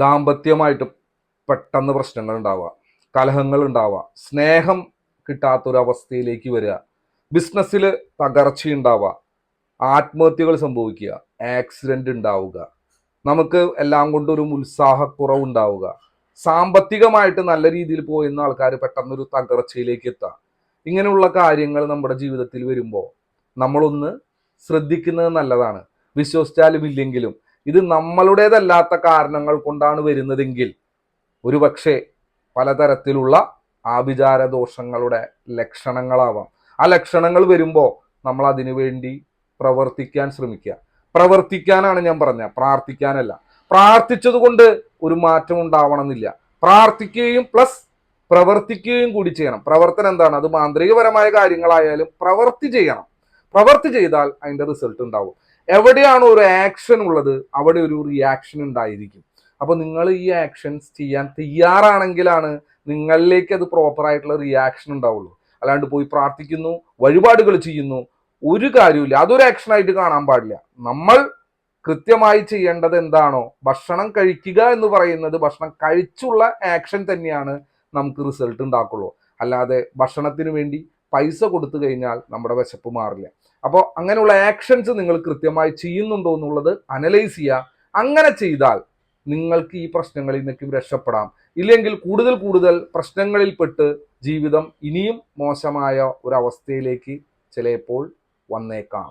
ദാമ്പത്യമായിട്ട് പെട്ടെന്ന് പ്രശ്നങ്ങൾ ഉണ്ടാവുക കലഹങ്ങൾ ഉണ്ടാവുക സ്നേഹം കിട്ടാത്തൊരവസ്ഥയിലേക്ക് വരിക ബിസിനസ്സിൽ തകർച്ച ഉണ്ടാവുക ആത്മഹത്യകൾ സംഭവിക്കുക ആക്സിഡന്റ് ഉണ്ടാവുക നമുക്ക് എല്ലാം കൊണ്ടും ഒരു ഉത്സാഹക്കുറവ് ഉണ്ടാവുക സാമ്പത്തികമായിട്ട് നല്ല രീതിയിൽ പോയിരുന്ന ആൾക്കാർ പെട്ടെന്നൊരു തകർച്ചയിലേക്ക് എത്താം ഇങ്ങനെയുള്ള കാര്യങ്ങൾ നമ്മുടെ ജീവിതത്തിൽ വരുമ്പോൾ നമ്മളൊന്ന് ശ്രദ്ധിക്കുന്നത് നല്ലതാണ്. വിശ്വസിച്ചാലും ഇല്ലെങ്കിലും ഇത് നമ്മളുടേതല്ലാത്ത കാരണങ്ങൾ കൊണ്ടാണ് വരുന്നതെങ്കിൽ ഒരുപക്ഷെ പലതരത്തിലുള്ള ആഭിചാര ദോഷങ്ങളുടെ ലക്ഷണങ്ങളാവാം. ആ ലക്ഷണങ്ങൾ വരുമ്പോൾ നമ്മൾ അതിനു വേണ്ടി പ്രവർത്തിക്കാൻ ശ്രമിക്കുക. പ്രവർത്തിക്കാനാണ് ഞാൻ പറഞ്ഞത് പ്രാർത്ഥിക്കാനല്ല. പ്രാർത്ഥിച്ചത് കൊണ്ട് ഒരു മാറ്റം ഉണ്ടാവണമെന്നില്ല. പ്രാർത്ഥിക്കുകയും പ്ലസ് പ്രവർത്തിക്കുകയും കൂടി ചെയ്യണം. പ്രവർത്തനം എന്താണ്? അത് മാന്ത്രികപരമായ കാര്യങ്ങളായാലും പ്രവർത്തി ചെയ്യണം. പ്രവർത്തി ചെയ്താൽ അതിന്റെ റിസൾട്ട് ഉണ്ടാവും. എവിടെയാണോ ഒരു ആക്ഷൻ ഉള്ളത്? അവിടെ ഒരു റിയാക്ഷൻ ഉണ്ടായിരിക്കും. അപ്പോൾ നിങ്ങൾ ഈ ആക്ഷൻസ് ചെയ്യാൻ തയ്യാറാണെങ്കിലാണ് നിങ്ങളിലേക്ക് അത് പ്രോപ്പർ ആയിട്ടുള്ള റിയാക്ഷൻ ഉണ്ടാവുള്ളൂ. അല്ലാണ്ട് പോയി പ്രാർത്ഥിക്കുന്നു വഴിപാടുകൾ ചെയ്യുന്നു ഒരു കാര്യമില്ല അതൊരു ആക്ഷൻ ആയിട്ട് കാണാൻ പാടില്ല. നമ്മൾ കൃത്യമായി ചെയ്യേണ്ടത് എന്താണോ ഭക്ഷണം കഴിക്കുക എന്ന് പറയുന്നത് ഭക്ഷണം കഴിച്ചുള്ള ആക്ഷൻ തന്നെയാണ് നമുക്ക് റിസൾട്ട് ഉണ്ടാക്കുള്ളൂ. അല്ലാതെ ഭക്ഷണത്തിന് വേണ്ടി പൈസ കൊടുത്തു കഴിഞ്ഞാൽ നമ്മുടെ വിശപ്പ് മാറില്ല. അപ്പോൾ അങ്ങനെയുള്ള ആക്ഷൻസ് നിങ്ങൾ കൃത്യമായി ചെയ്യുന്നുണ്ടോ എന്നുള്ളത് അനലൈസ് ചെയ്യുക. അങ്ങനെ ചെയ്താൽ നിങ്ങൾക്ക് ഈ പ്രശ്നങ്ങളിൽ നിന്നൊക്കെ രക്ഷപ്പെടാം. ഇല്ലെങ്കിൽ കൂടുതൽ കൂടുതൽ പ്രശ്നങ്ങളിൽപ്പെട്ട് ജീവിതം ഇനിയും മോശമായ ഒരവസ്ഥയിലേക്ക് ചിലപ്പോൾ വന്നേക്കാം.